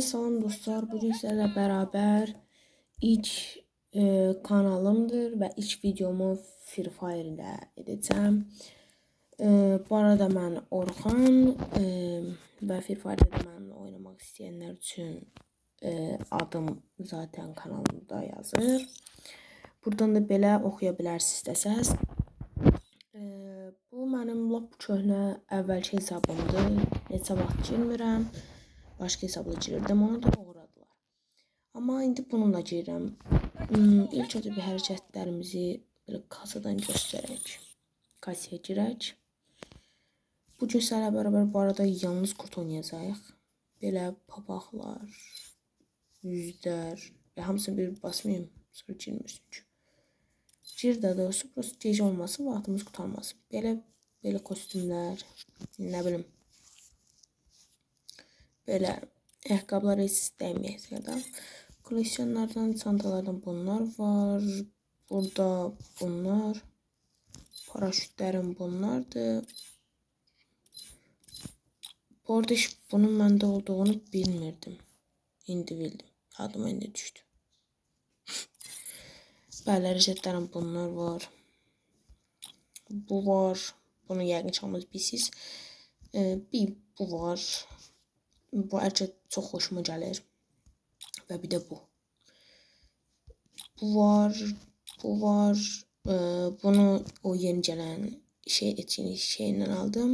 Hepiniz salam dostlar. Bugün sizlerle beraber ilk e, kanalımdır ve ilk videomu Free Fire ile edeceğim. E, bu arada ben Orhan e, ve Free Fire'da benimle oynamak isteyenler için e, adım zaten kanalımda yazır. Buradan da belə oxuya bilərsiniz desəz. E, bu mənim lap köhnə əvvəlki hesabımdır. Neçə vaxt girmirəm. Başka hesapla girirdim. Onu da uğradılar. Ama indi bununla girirəm. Hmm, ilk önce bir hərəkətlərimizi belə kasadan göstərək. Kasaya girək. Bu gün sizlərlə beraber bu arada yalnız kurt oynayacağıq. Belə papaqlar, yüzlər və hamısını bir basmayayım. Sonra girmirsin çünki. Gir də doğrusu burası gecə olmasın, vaxtımız qutarmasın. Belə belə kostyumlar, nə bilim, Böyle ayakkabıları hiç istemiyoruz ya da koleksiyonlardan, çantalardan bunlar var. Burada bunlar. Paraşütlerim bunlardı. Bu hiç bunun bende olduğunu bilmirdim. İndi bildim. Adıma indi düştü. Böyle resetlerim bunlar var. Bu var. Bunu yəqin bilsiz. Ee, bir bu var. Bu əlçə çox xoşuma gəlir. Və bir də bu. Bu var, bu var. Ee, bunu o yeni gələn şey etkinlik şeyindən aldım.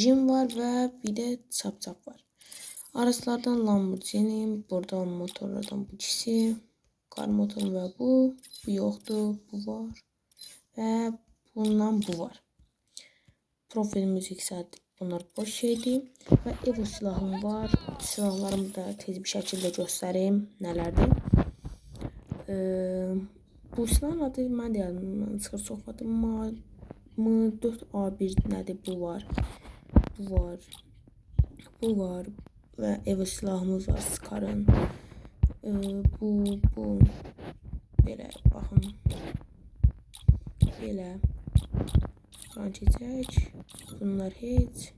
Jim var və bir də çap-çap var. Araçlardan Lamborghini, burada motorlardan bu ikisi. Kar motoru və bu. Bu yoxdur, bu var. Və bundan bu var. Profil müzik saat Bunlar boş şeydi. Ve Evo silahım var. Silahlarımı da tez bir şekilde göstereyim. Nelerdi? Ee, bu silahın adı mən deyəlim. Çıxır sohbətim mı 4A1 nədir? Bu var. Bu var. Bu var. Ve Evo silahımız var. Scar'ın. Ee, bu, bu. Belə, baxın. Belə. Keçək. Bunlar heç.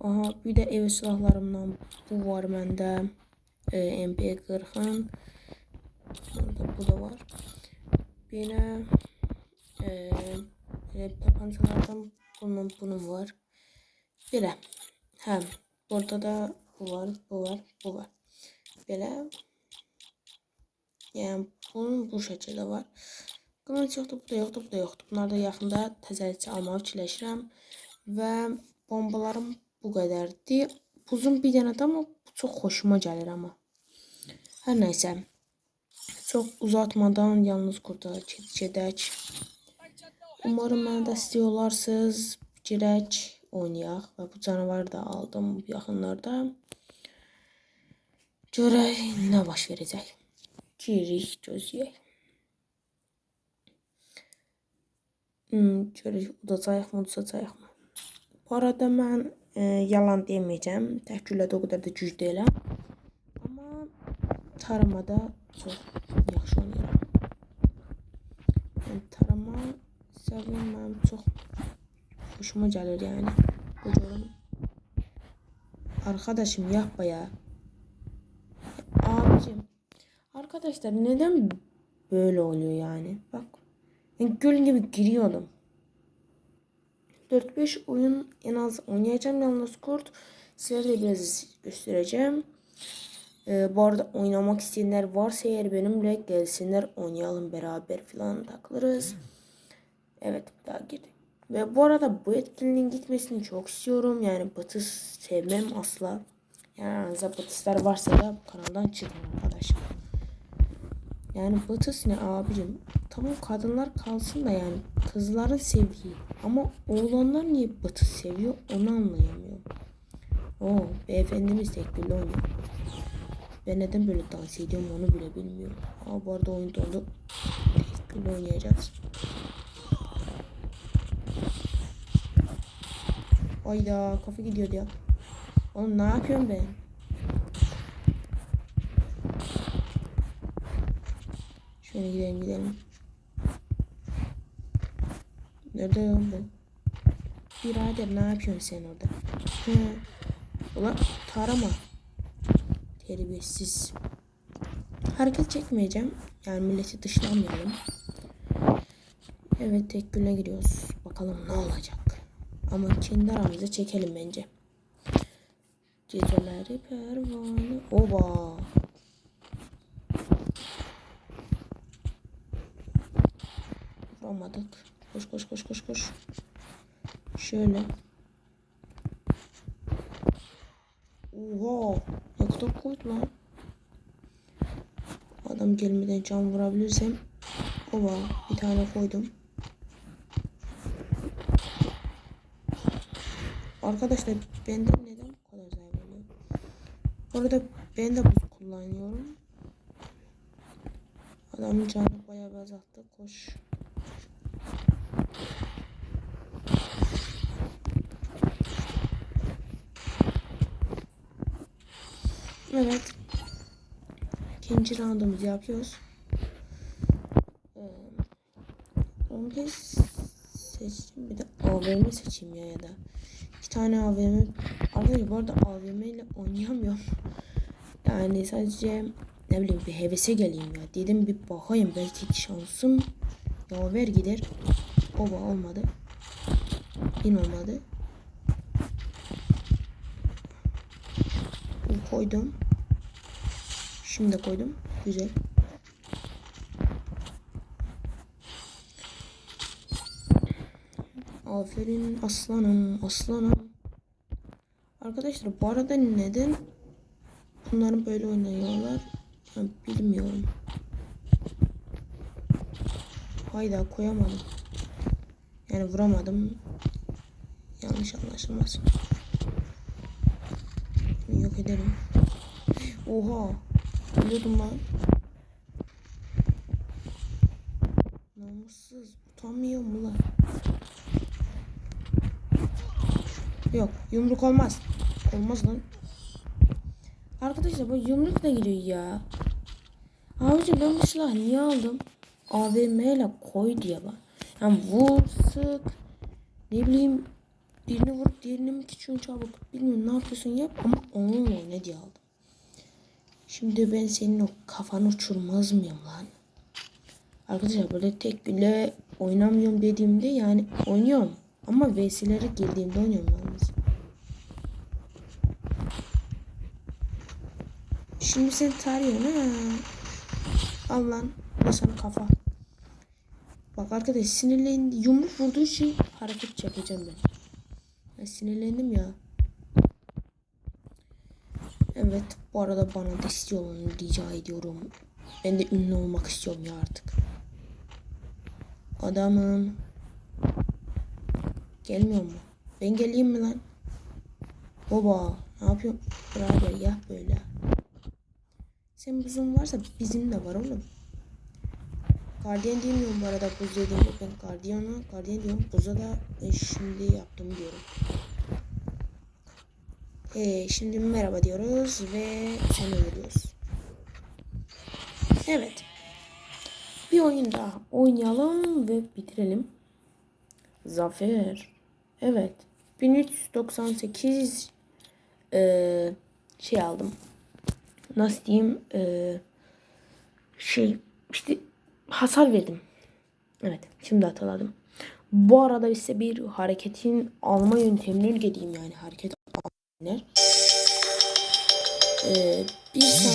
Aha bir de ev silahlarımdan bu var bende. Ee, MP40'ın. Burada bu da var. Yine e, tabancalardan bunun bunun var. De hem burada da bu var, bu var, bu var. Böyle yani bunun bu şekilde var. Qılınc yoxdur, bu da yoxdur, bu da yoxdur. Bunları da yaxında təzəlikcə almağı fikirləşirəm. Və bombalarım bu qədərdir. Uzun bir dənə də amma çox xoşuma gəlir amma. Hər nəysə. Çox uzatmadan yalnız qurda gedək. Umarım mənə dəstək olarsınız. Girək, oynayaq və bu canavarı da aldım yaxınlarda. Görək nə baş verəcək. Girik, gözləyək. Hmm, şöyle udacaq mı, udacaq mı? Bu arada mən e, yalan deməyəcəm. Təhkürlədə o qədər də güc deyiləm. Amma taramada çox yaxşı oynayıram. Yəni tarama səviyyəm mənim çox xoşuma gəlir yəni. Bu görüm. Arkadaşım yapma ya. Abicim. Arkadaşlar neden böyle oluyor yani? Bak göl gibi giriyordum. 4-5 oyun en az oynayacağım yalnız kurt. Sizlere de biraz göstereceğim. Ee, bu arada oynamak isteyenler varsa eğer benimle gelsinler oynayalım beraber falan takılırız. Evet daha girdik. Ve bu arada bu etkinliğin gitmesini çok istiyorum. Yani batış sevmem asla. Yani aranızda batışlar varsa da kanaldan çıkın arkadaşlar. Yani batış ne abicim? Tamam kadınlar kalsın da yani kızların sevdiği. Ama oğlanlar niye batı seviyor onu anlayamıyorum. Oo beyefendimiz tekbirli oynuyor. Ben neden böyle dans ediyorum onu bile bilmiyorum. Ama bu arada oyun dondu. Tekbirli oynayacağız. Ayda kafa gidiyor ya. Oğlum ne yapıyorum ben? Şöyle gidelim gidelim. Nerede bu? Birader ne yapıyorsun sen orada? He. Ulan tarama. terbiyesiz. Hareket çekmeyeceğim. Yani milleti dışlamayalım. Evet tek güne giriyoruz. Bakalım ne olacak. Ama kendi aramızda çekelim bence. Geceleri pervane. Oba. Vuramadık. Koş koş koş koş koş. Şöyle. Oha. Ne kadar koydu lan. Adam gelmeden can vurabilirsem. Oba. Bir tane koydum. Arkadaşlar benden neden bu kadar zarar oluyor? Bu arada ben de buz kullanıyorum. Adamın canı bayağı bir azalttı. Koş. Evet. İkinci roundumuzu yapıyoruz. Ee, 15 seçeyim bir de AVM seçeyim ya ya da. İki tane AVM. Arkadaşlar bu arada AVM ile oynayamıyorum. Yani sadece ne bileyim bir hevese geleyim ya. Dedim bir bakayım belki şansım yaver gider. Oba olmadı. Yine olmadı. Koydum. Şimdi de koydum. Güzel. Aferin aslanım, aslanım. Arkadaşlar bu arada neden bunların böyle oynuyorlar? Yani bilmiyorum. Hayda koyamadım. Yani vuramadım. Yanlış anlaşılmasın. Yok edelim. Oha. Biliyordum lan. Namussuz. Utanmıyor mu lan? Yok yumruk olmaz. Olmaz lan. Arkadaşlar bu yumruk da giriyor ya. Abicim ben bu silahı niye aldım? AVM ile koy diye bak. Yani vur sık. Ne bileyim birini vurup diğerini mi geçiyorsun çabuk. Bilmiyorum ne yapıyorsun yap ama onunla oyna diye aldım. Şimdi ben senin o kafanı uçurmaz mıyım lan? Arkadaşlar böyle tek güle oynamıyorum dediğimde yani oynuyorum. Ama VS'lere girdiğimde oynuyorum yalnız. Şimdi sen tarıyorsun ha. Al lan. Bu sana kafa. Bak arkadaş sinirlendi. Yumruk vurduğu için hareket çekeceğim ben. ben. Sinirlendim ya. Evet bu arada bana destek olun rica ediyorum. Ben de ünlü olmak istiyorum ya artık. Adamım. Gelmiyor mu? Ben geleyim mi lan? Baba ne yapıyorsun? Beraber ya böyle. Sen buzun varsa bizim de var oğlum. Gardiyan demiyorum bu arada buz dediğimde ben gardiyana gardiyan diyorum. Buza da ben şimdi yaptım diyorum. Ee, şimdi merhaba diyoruz ve sen diyoruz. Evet. Bir oyun daha oynayalım ve bitirelim. Zafer. Evet. 1398 eee şey aldım. Nasıl diyeyim? Eee şey işte hasar verdim. Evet. Şimdi hatırladım. Bu arada ise bir hareketin alma yöntemini öğreteyim yani hareket alma. Eee bir saniye